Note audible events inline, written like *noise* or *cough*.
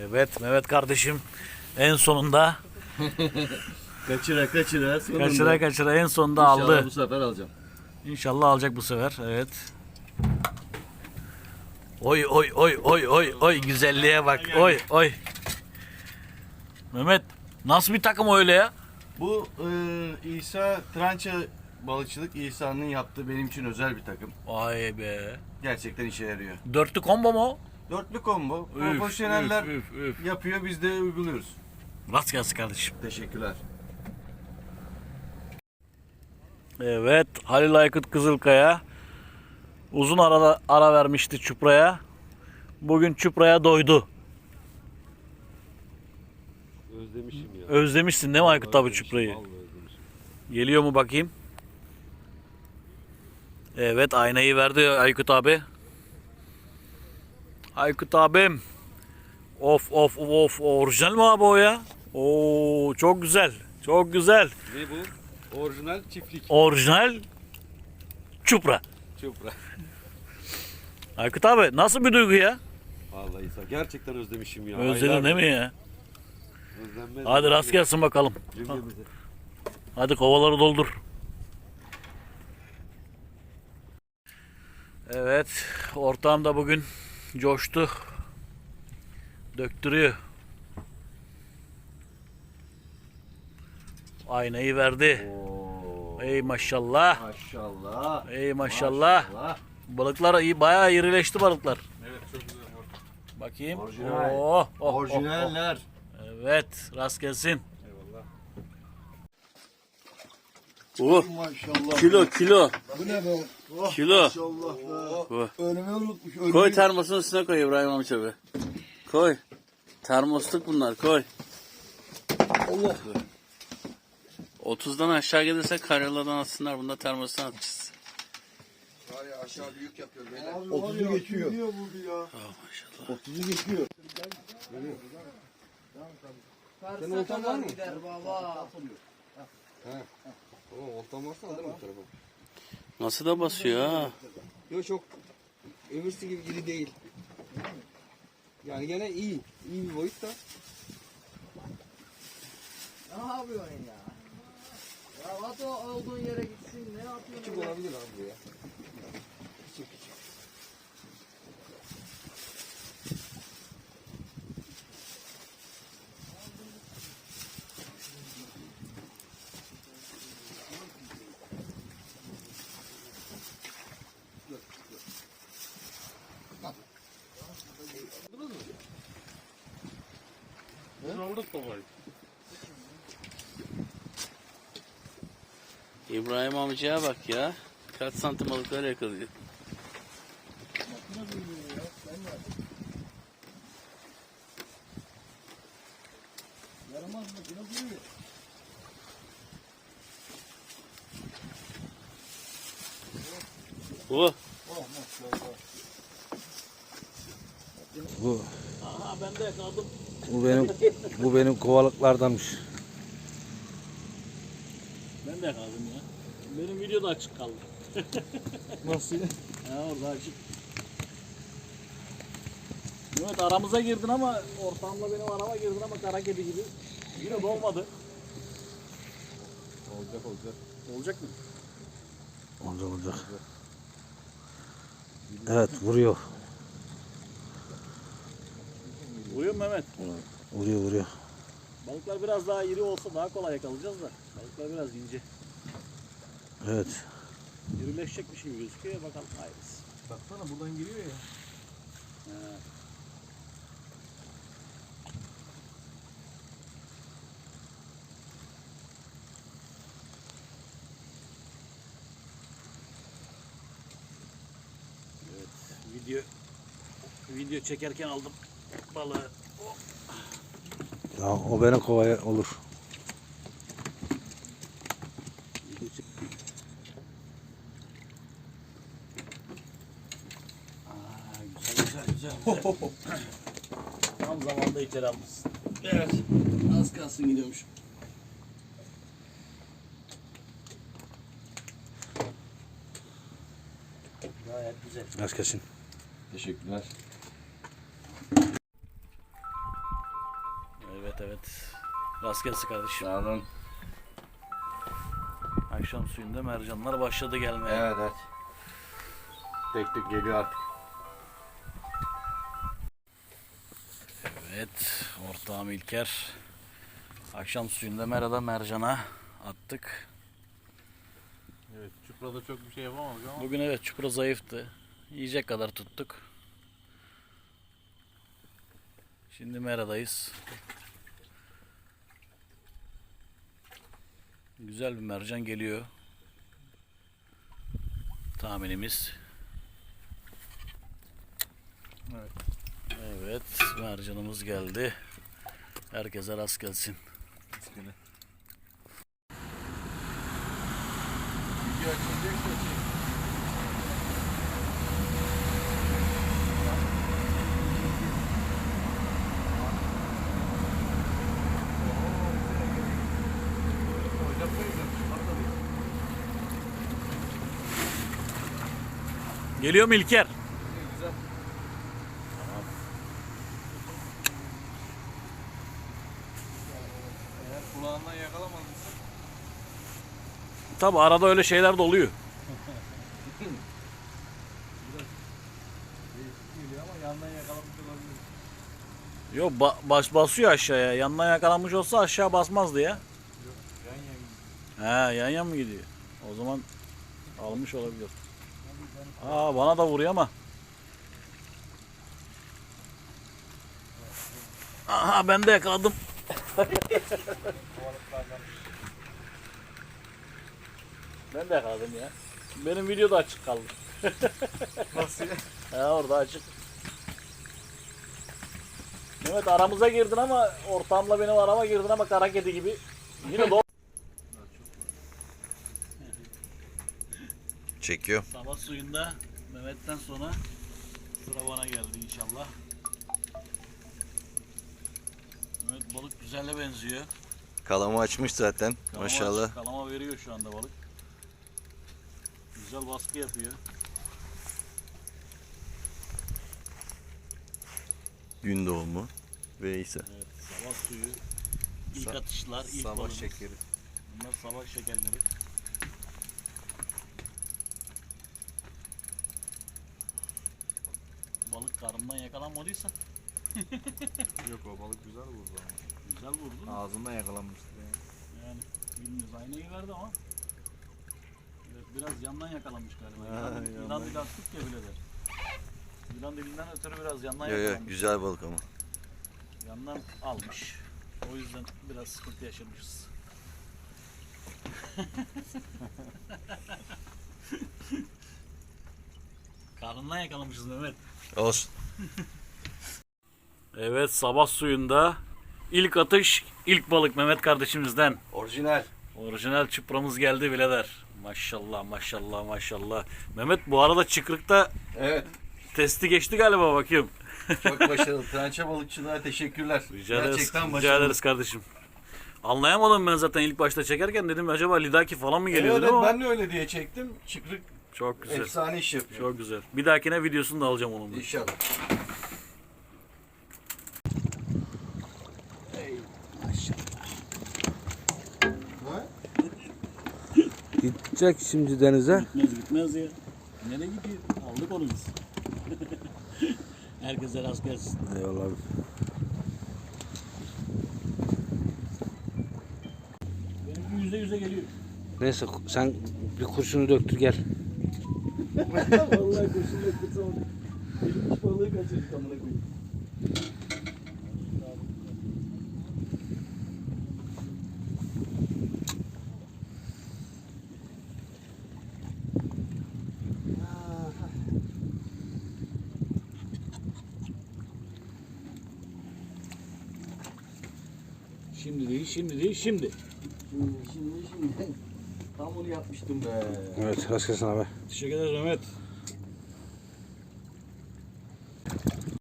Evet Mehmet kardeşim en sonunda *laughs* Kaçıra kaçıra sonunda. kaçıra kaçıra en sonunda İnşallah aldı. bu sefer alacağım. İnşallah alacak bu sefer. Evet. Oy oy oy oy oy oy güzelliğe bak. Oy oy. Mehmet nasıl bir takım öyle ya? Bu e, İsa Trança balıkçılık İsa'nın yaptığı benim için özel bir takım. Vay be. Gerçekten işe yarıyor. Dörtlü combo mu? o? Dörtlü combo. Üf, Profesyoneller üf, üf, üf. yapıyor biz de uyguluyoruz. Rast gelsin kardeşim. Teşekkürler. Evet Halil Aykut Kızılkaya uzun arada ara vermişti Çupra'ya. Bugün Çupra'ya doydu. Özlemişim ya. Özlemişsin değil mi Aykut abi Çupra'yı? Geliyor mu bakayım? Evet aynayı verdi Aykut abi. Aykut abim. Of of of orijinal mi abi o ya? Oo çok güzel. Çok güzel. Ne bu? Orijinal çiftlik. Orijinal çupra. Çupra. Aykut abi nasıl bir duygu ya? Vallahi İsa gerçekten özlemişim ya. Özledin değil mi ya? Özlenmez. Hadi rast gelsin bakalım. Cümlemize. Hadi kovaları doldur. Evet, ortağım da bugün coştu. Döktürüyor. Aynayı verdi. Oo. Ey maşallah. Maşallah. Ey maşallah. Maşallah. Balıklar iyi, bayağı irileşti balıklar. Evet, çok güzel. Bakayım. Orijinal. Oh, oh, oh, Orijinaller. oh. Evet, rast gelsin. Oh, Maşallah. kilo kilo. Bu ne be? Kilo. Maşallah be. Önüme unutmuş. Önüme Koy termosun üstüne koy İbrahim amca be. Koy. Termosluk bunlar koy. Allah. 30'dan aşağı gelirse karyoladan atsınlar. Bunda termostan atacağız. Var ya aşağı büyük yapıyor beyler. Abi 30'u var ya, geçiyor. ya? Oh maşallah. 30'u geçiyor. Senin oltan var mı? Gider baba. Oltan varsa alırım bu tarafa. Nasıl da basıyor ha. Yok çok ömürsü gibi iri değil. Yani gene iyi. iyi bir boyut da. Ne yapıyorsun ya? Ya at o olduğun yere gitsin. Ne yapıyorsun? Küçük olabilir abi bu ya. İbrahim amcaya bak ya. Kaç santim balıklar yakalıyor. Bu. Bu, Aha ben de yakaladım. Bu benim bu benim kovalıklardanmış. Ben de yakaladım ya. Benim video da açık kaldı. *laughs* Nasıl? Ya orada açık. Evet aramıza girdin ama ortamla benim arama girdin ama kara kedi gibi. Yine de olmadı. Olacak olacak. Olacak mı? Olacak olacak. Evet vuruyor. Buyur Mehmet. Vuruyor vuruyor. Balıklar biraz daha iri olsa daha kolay yakalayacağız da. Balıklar biraz ince. Evet. İrileşecekmiş gibi gözüküyor. Bakalım hayırlısı. Baksana buradan giriyor ya. Video video çekerken aldım balığı. Ya, o benim kovaya olur. Tam zamanda içeri almışsın. Evet. Az kalsın gidiyormuş. Gayet güzel. Herkesin. Teşekkürler. Evet. Rast gelsin kardeşim. Sağ olun. Akşam suyunda mercanlar başladı gelmeye. Evet evet. Tek tek geliyor artık. Evet, ortağım İlker. Akşam suyunda merada mercana attık. Evet, çuprada çok bir şey yapamadık ama Bugün evet çupra zayıftı. Yiyecek kadar tuttuk. Şimdi meradayız. Güzel bir mercan geliyor. Tahminimiz. Evet. Evet, mercanımız geldi. Herkese rast gelsin. rastgele. Geliyor mu İlker? Eğer kulağından yakalamadıysa Tabi arada öyle şeyler de oluyor. Yok ba- baş basıyor aşağıya. Yandan yakalanmış olsa aşağı basmazdı ya. Yan yan He yan yan mı gidiyor? O zaman almış olabilir. Aa bana da vuruyor ama. Aha ben de yakaladım. ben de yakaladım ya. Benim video da açık kaldı. Nasıl *laughs* ya? He orada açık. Evet aramıza girdin ama ortamla benim arama girdin ama kara kedi gibi. Yine doğru. Çekiyor. Sabah suyunda Mehmet'ten sonra sıra bana geldi inşallah. Mehmet balık güzelle benziyor. Kalamı açmış zaten. Kalama, Maşallah. Kalama veriyor şu anda balık. Güzel baskı yapıyor. Gün doğumu. Ve ise. Evet sabah suyu. ilk Sa- atışlar, ilk sabah balığımız. şekeri. Bunlar sabah şekerleri. Balık karnından yakalanmadıysa *laughs* Yok o balık güzel vurdu ama. güzel vurdu. Ağzından yakalanmıştı yani. Yani bilmiyoruz aynayı verdi ama. Evet biraz yandan yakalanmış galiba. Ha, Yılan, yandan. yılan dili attık ya bile de. Yılan dilinden ötürü biraz yandan Yo yo yakalanmış. güzel balık ama. Yandan almış. O yüzden biraz sıkıntı yaşamışız. *laughs* Karnından yakalamışız Mehmet. Olsun. *laughs* Evet sabah suyunda ilk atış ilk balık Mehmet kardeşimizden. Orijinal. Orijinal çıpramız geldi birader. Maşallah maşallah maşallah. Mehmet bu arada çıkrıkta Evet. testi geçti galiba bakayım. *laughs* Çok başarılı. Trança balıkçılığa teşekkürler. Rica ederiz, Gerçekten rica başarılı. ederiz kardeşim. Anlayamadım ben zaten ilk başta çekerken dedim acaba lidaki falan mı geliyor Evet, ama? ben de öyle diye çektim. Çıkrık Çok güzel. efsane iş yapıyor. Çok güzel. Bir dahakine videosunu da alacağım onun. da. İnşallah. Gidecek şimdi denize. Gitmez gitmez ya. Nereye gidiyor? Aldık onu biz. *laughs* Herkese rast gelsin. Eyvallah. Benimki yüzde yüze geliyor. Neyse sen bir kurşunu döktür gel. Vallahi kurşun da Elim balığı kaçırdık amına koyayım. Şimdi değil, şimdi değil, şimdi. Şimdi şimdi şimdi. Tam onu yapmıştım be. Evet rast gelsin abi. Teşekkür ederiz Mehmet.